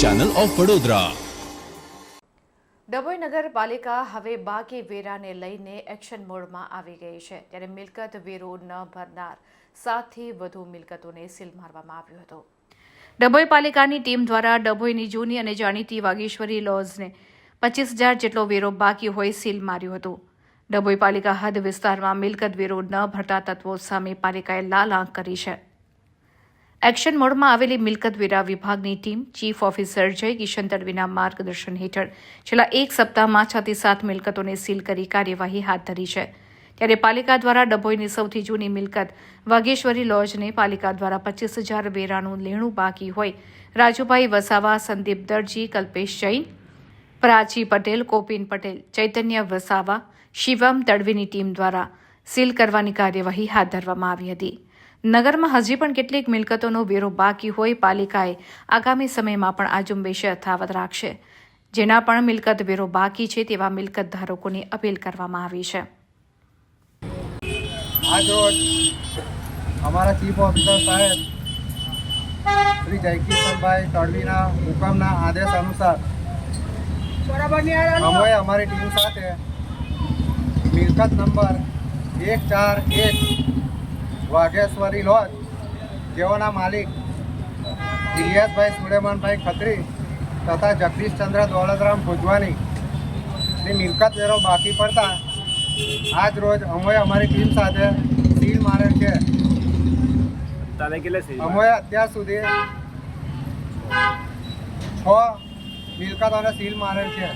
Channel of Vadodara Dabhoi નગરપાલિકા હવે બાકી વેરાને લઈને એક્શન મોડમાં આવી ગઈ છે, ત્યારે મિલકત વેરો ન ભરનાર સાતથી વધુ મિલકતોને સીલ મારવામાં આવ્યો હતો. ડભોઈ પાલિકાની ટીમ દ્વારા ડભોઈની જૂની અને જાણીતી વાગેશ્વરી લોઝને પચીસ હજાર જેટલો વેરો બાકી હોય સીલ માર્યું હતું. ડભોઈ પાલિકા હદ વિસ્તારમાં મિલકત વેરો ન ભરતા તત્વો સામે પાલિકાએ લાલ આંખ કરી છે. એક્શન મોડમાં આવેલી મિલકત વેરા વિભાગની ટીમ ચીફ ઓફિસર જય કિશન તડવીના માર્ગદર્શન હેઠળ છેલ્લા એક સપ્તાહમાં છથી સાત મિલકતોને સીલ કરી કાર્યવાહી હાથ ધરી છે. ત્યારે પાલિકા દ્વારા ડભોઈની સૌથી જૂની મિલકત વાઘેશ્વરી લોજને પાલિકા દ્વારા પચીસ હજાર વેરાનું લેણું બાકી હોય. રાજુભાઈ વસાવા, સંદીપ દરજી, કલ્પેશ જૈન, પ્રાચી પટેલ, કોપિન પટેલ, ચૈતન્ય વસાવા, શિવમ તડવીની ટીમ દ્વારા સીલ કરવાની કાર્યવાહી હાથ ધરવામાં આવી હતી. નગરમાં હજી પણ કેટલીક મિલકતોનો વેરો બાકી હોય પાલિકાએ આગામી સમયમાં પણ આ ઝુંબેશ યથાવત રાખશે. જેના પણ મિલકત વેરો બાકી છે તેવા મિલકત ધારકોની અપીલ કરવામાં આવી છે. અમારા ચીફ ઓફિસર સાહેબ શ્રી જયકિશનભાઈ તડવીના હુકમના આદેશ અનુસાર અમે અમારી ટીમ સાથે મિલકત નંબર એક ચાર એક વાઘેશ્વરી લોજ જેઓના માલિક ઇલિયાસભાઈ સુલેમાનભાઈ ખત્રી તથા જગદીશચંદ્ર દોલતરામ ભુજવાની ની મિલકત વેરો બાકી પડતા આજ રોજ અમોએ અમારી ટીમ સાથે સીલ મારેલ છે. તારે કેટલે છે અમે અત્યાર સુધી છ મિલકતોને સીલ મારેલ છે.